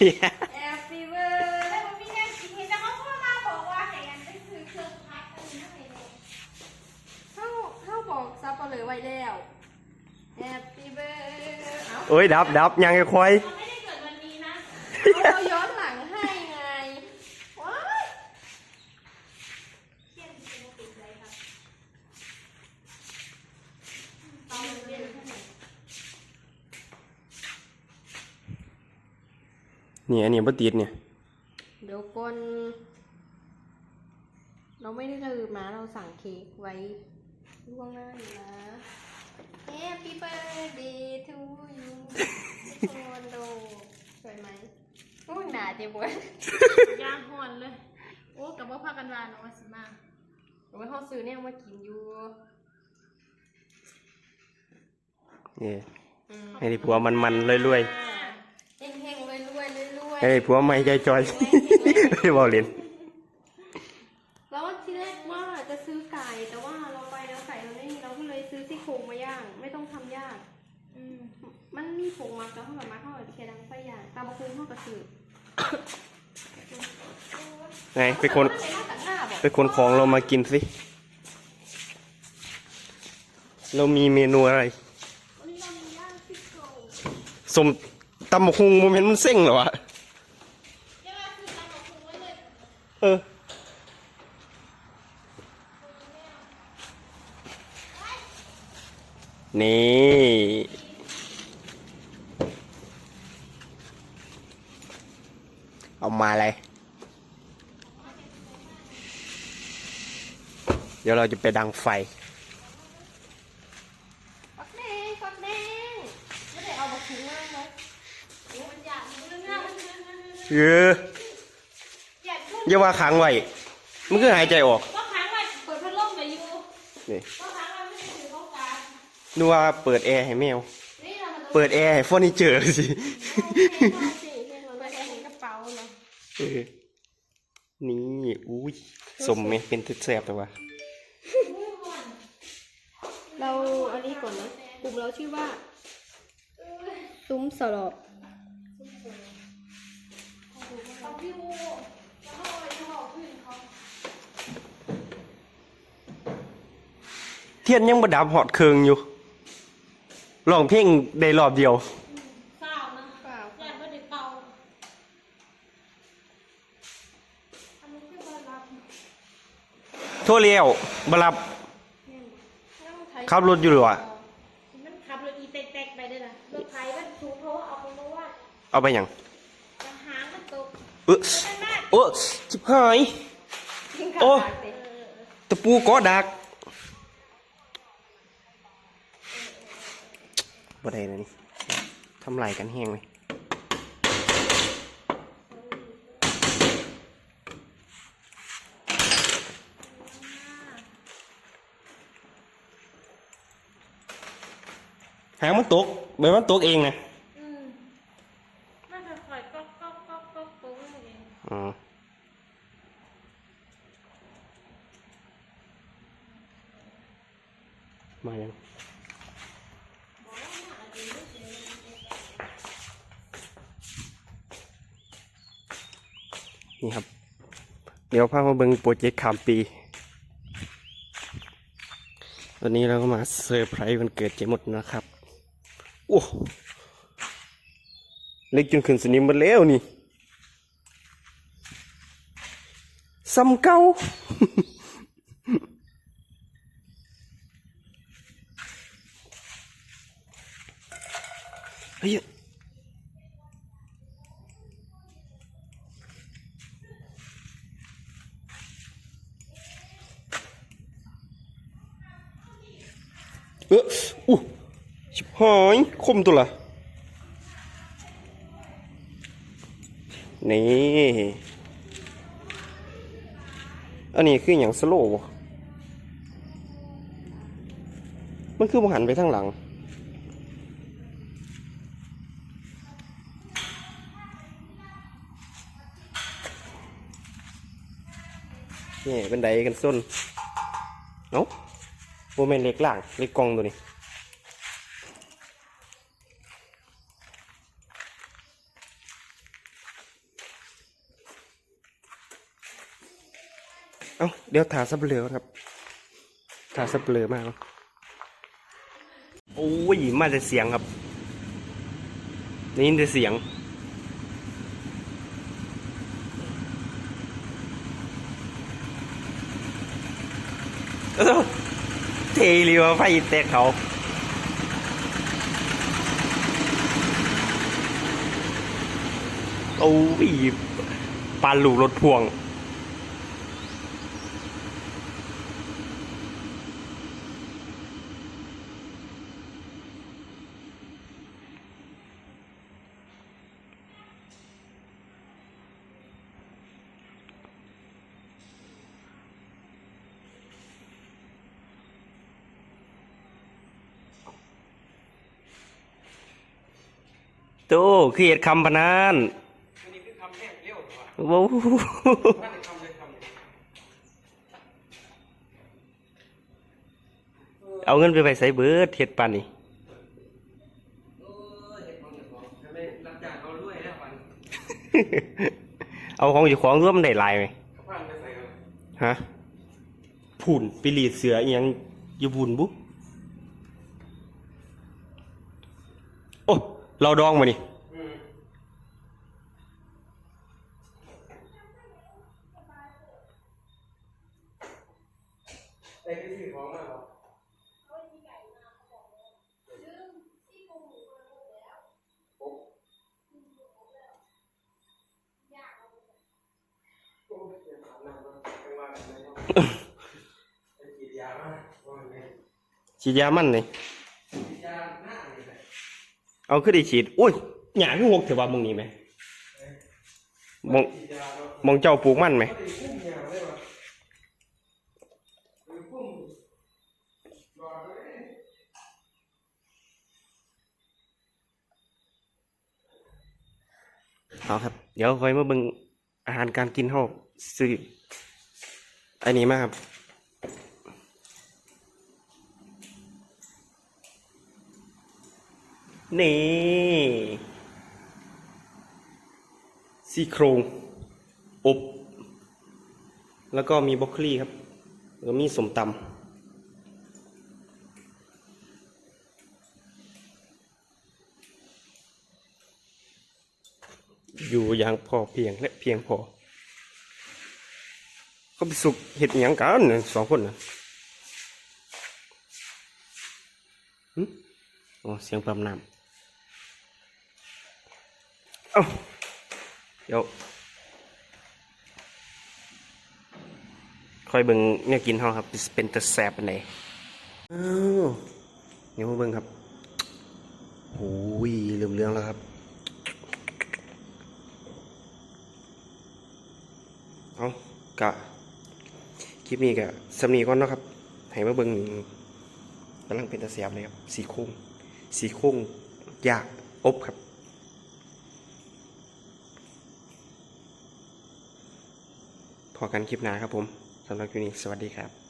Happy birthday แล้วมันมีแนวคิดเห็นแต่เขาก็มาบอกว่าให้อันไปซื้อเครื่องพัดอันนี้ให้เลยเขาเขาบอกซับเปลือไว้แล้ว Happy birthday เอาโอ้ยดับดับยังไงควาย เราไม่ได้เกิดวันนี้นะเราย้อนหลังให้ไงว้ายเทียนเป็นติดเลยครับเอาเรียนให้หน่อย เนี่ยอันนี้บ่ติดเนี่ย เดี๋ยวก่อนเราไม่ได้ลืมนะ เราสั่งเค้กไว้ล่วงหน้าอยู่นะ Happy birthday to you โคนโดสวยไหมโอ้ยหนาเจ็บปวดยางหอนเลย โอ้กับว่าพากันวานเนาะว่าสิมาโอ้ยเขาซื้อเนี่ยมากินอยู่เนี่ยอืมให้ได้ผัวมันมันๆรวยเฮงเฮงรวยรวย รวยรวยๆให้ได้ผัวใหม่ใจจอยไม่ได้บอกเล่นแล้วที่แรกว่าจะซื้อไก่แต่ว่าเราไปแล้วไก่เราไม่มีเราก็เลยซื้อซี่โครงมาย่าง ไม่ต้องทำยากอืมมันมีผงมาแล้วเขาแบบมาเข้ากับเคดังไฟย่างตาบะคุงเข้ากับสือไงไปคนเอาไปมาตัดหน้าบอกไปคนของเรามากินสิ เรามีเมนูอะไรวันนี้เรามีย่างซี่โครงสมตำบักหุงโมเมนต์มันเส้งเหรอวะ เดี๋ยวว่าคือตามบอกคุณไว้เลย เออ นี่ เอามาเลย เดี๋ยวเราจะไปดังไฟ ปักแดงปักแดงไม่ได้เอาบะคุงมากเลยโอ้มันอยากมันเรื่องมันเรื่องงานเอออยากพูด อย่าว่าค้างไว้มันคือหายใจออกว่าค้างไว้เปิดพัดลมไปอยู่นี่ว่าค้างไว้ไม่ได้ถือเข้าการนึกว่าเปิดแอร์ให้แมว นี่เรามาเปิดแอร์ให้เฟอร์นิเจอร์สิสิเรื่องเราได้ในกระเป๋าเนาะเออนี่อุ้ยสมไหมเป็นแซ่บแต่ว่าเราอันนี้ก่อนนะกลุ่มเราชื่อว่า ซุ้มสลอบเอาพี่วูแล้วก็เอาไปที่หอพื้นเขา เทียนยังประดับหอดเคืองอยู่ร้องเพลงได้รอบเดียวเศร้านะเปล่าอยากไม่ได้เป่าอันนี้คือว่ารับทั่วเลี้ยวบรับขับรถอยู่หรอวะมันขับรถอีแตกๆไปด้วยนะรถไถมันสูงเพราะว่าเอาไปมาว่าเอาไปหยังหางมันตกเออไม่มากเออจิบหายโอ้ ตะปูก็ดัก บ่ได้เลยนี่ทำลายกันแห้งเลยหางมันตกใบมันตกเองนะ อืมน่าจะคอยก๊อกก๊อกก๊อกก๊อกตรงนี้เอง อ๋อมายัง นี่ครับ เดี๋ยวพามาเบิงโปรเจกต์ขามปี วันนี้เราก็มาเซอร์ไพรส์วันเกิดเจมดนะครับ โอ้เล็กจนขึ้นสนิมมดแล้วนี่ซ้ำเก่าเฮ้ย เอออู้ชิบหายคมตัวละนี่อันนี้คืออย่างสโลว์มันคือบ่หันไปทางหลัง นี่เป็นไดกันส้นเอ้า โบแมนเล็กล่างเล็กกองตัวนี้เอาเดี๋ยวถาสับเลือครับถาสับเลือมากโอ้ยมาแต่เสียงครับนี่ยิแต่เสียงเออ ทเรียวาไฟแตกเขาโอ้ยปานลูกรถพ่วง ตคือเหตุคำพนันว้าวเอาเงินไปไปใส่เบิร์ดเห็ดปันนี่เอาของอยู่ของร่วมนได้หลายไหมฮะผุ่นปิลีดเสืออีหยังอยู่บุญบุโอ้ เราดองมานี่ฉีดยามันเลย เอาขึ้นได้ฉีด อุ้ยหยาคือหกเถอะว่ามึงนี่ไหมมองมองเจ้าปลูกมันไหมเอาครับ เดี๋ยวคอยมาเบิ่งอาหารการกินเฮาซื้ออันนี้มาครับ นี่ ซี่โครงอบ แล้วก็มีบรอกโคลีครับแล้วก็มีสมตำอยู่อย่างพอเพียงและเพียงพอก็ไปสุกเห็ดอหย่างกันน่ะสองคนนะหึอ๋อเสียงปั๊มน้ำ เอ้าเดี๋ยวคอยเบิ่งเนี่ยกินเฮาครับ เป็นตะแสบปานใดอ้าวเดี๋ยวมาเบิ่งครับโอ้ยเรื่องเรื่องแล้วครับเอากะคลิปนี้กะสำนีก่อนนะครับให้มาเบิ่งกำลังเป็นตะเสียบเลยครับสีโค้งสีโค้งยากอบครับ พอกันคลิปหน้าครับผมสำหรับคลิปนี้สวัสดีครับ